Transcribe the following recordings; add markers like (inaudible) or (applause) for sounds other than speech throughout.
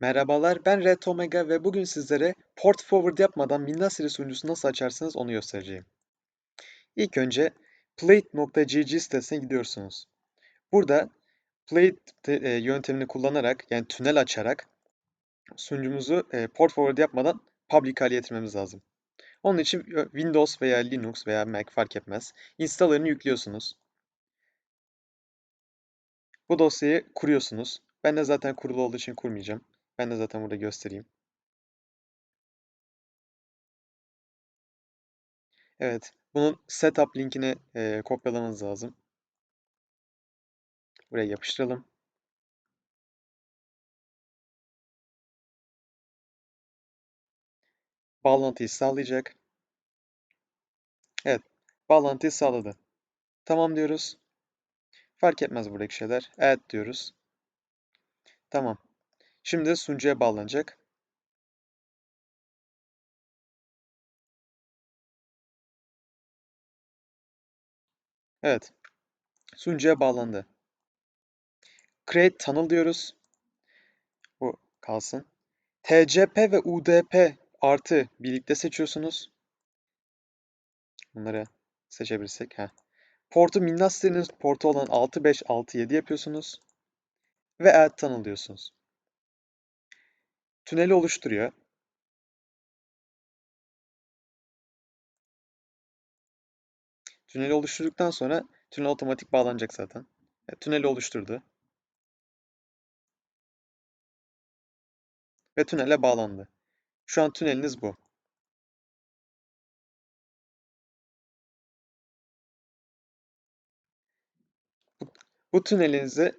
Merhabalar, ben Red Omega ve bugün sizlere port forward yapmadan Minnasiri sunucusu nasıl açarsınız onu göstereceğim. İlk önce plate.gg sitesine gidiyorsunuz. Burada plate e, yöntemini kullanarak yani tünel açarak sunucumuzu e, port forward yapmadan public hale getirmemiz lazım. Onun için Windows veya Linux veya Mac fark etmez. Installer'ını yüklüyorsunuz. Bu dosyayı kuruyorsunuz. Ben de zaten kurulu olduğu için kurmayacağım. Ben de zaten burada göstereyim. Evet. Bunun setup linkini e, kopyalamanız lazım. Buraya yapıştıralım. Bağlantıyı sağlayacak. Evet. Bağlantıyı sağladı. Tamam diyoruz. Fark etmez buradaki şeyler. Add diyoruz. Tamam. Şimdi sunucuya bağlanacak. Evet. Sunucuya bağlandı. Create Tunnel diyoruz. Bu kalsın. TCP ve UDP artı birlikte seçiyorsunuz. Bunları seçebilirsek. Heh. Portu Minnas'ın portu olan 6567 yapıyorsunuz. Ve Add Tunnel diyorsunuz. Tüneli oluşturuyor. Tüneli oluşturduktan sonra tünel otomatik bağlanacak zaten. Evet, tüneli oluşturdu. Ve tünele bağlandı. Şu an tüneliniz. Bu, bu tünelinizi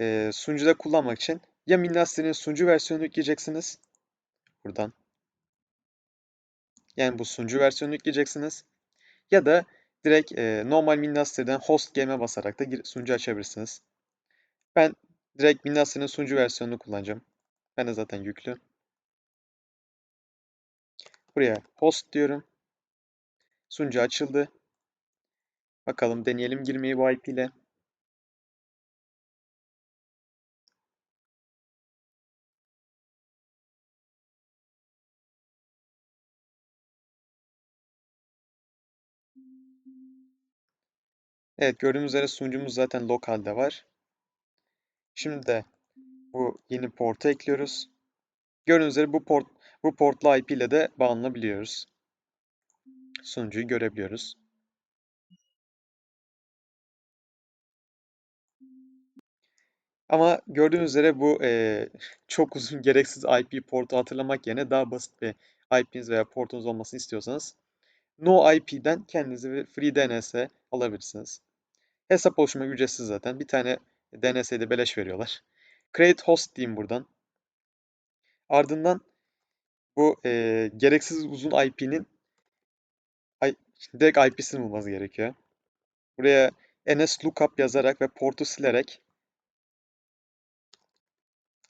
e, sunucuda kullanmak için ya Minnaster'in sunucu versiyonunu yükleyeceksiniz. Buradan. Yani bu sunucu versiyonunu yükleyeceksiniz. Ya da direkt e, normal Minnaster'den host game'e basarak da sunucu açabilirsiniz. Ben direkt Minnaster'in sunucu versiyonunu kullanacağım. Ben de zaten yüklü. Buraya host diyorum. Sunucu açıldı. Bakalım deneyelim girmeyi bu IP ile. Evet gördüğünüz üzere sunucumuz zaten lokalde var. Şimdi de bu yeni portu ekliyoruz. Gördüğünüz üzere bu port bu portlu IP ile de bağlanabiliyoruz. Sunucuyu görebiliyoruz. Ama gördüğünüz üzere bu e, (laughs) çok uzun gereksiz IP portu hatırlamak yerine daha basit bir IP'niz veya portunuz olmasını istiyorsanız No IP'den kendinize bir free DNS alabilirsiniz. Hesap oluşturmak ücretsiz zaten. Bir tane DNS'yi de beleş veriyorlar. Create host diyeyim buradan. Ardından bu e, gereksiz uzun IP'nin direkt IP'sini bulmanız gerekiyor. Buraya ns lookup yazarak ve portu silerek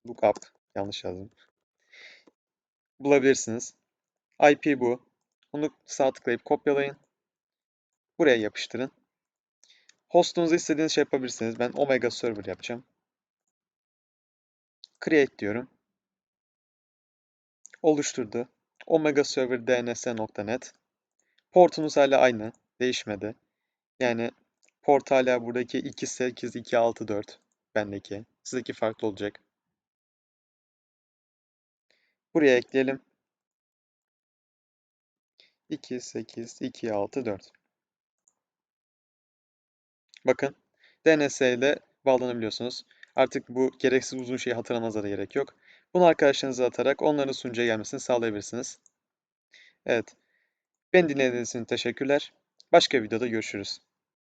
lookup yanlış yazdım. Bulabilirsiniz. IP bu. Onu sağ tıklayıp kopyalayın. Buraya yapıştırın. Hostunuzu istediğiniz şey yapabilirsiniz. Ben Omega Server yapacağım. Create diyorum. Oluşturdu. Omega Server dns.net. Portunuz hala aynı. Değişmedi. Yani port hala buradaki 28264 bendeki. Sizdeki farklı olacak. Buraya ekleyelim. 28264. Bakın DNS ile bağlanabiliyorsunuz. Artık bu gereksiz uzun şeyi hatırlamanıza da gerek yok. Bunu arkadaşlarınıza atarak onların sunucuya gelmesini sağlayabilirsiniz. Evet. Beni dinlediğiniz için teşekkürler. Başka videoda görüşürüz.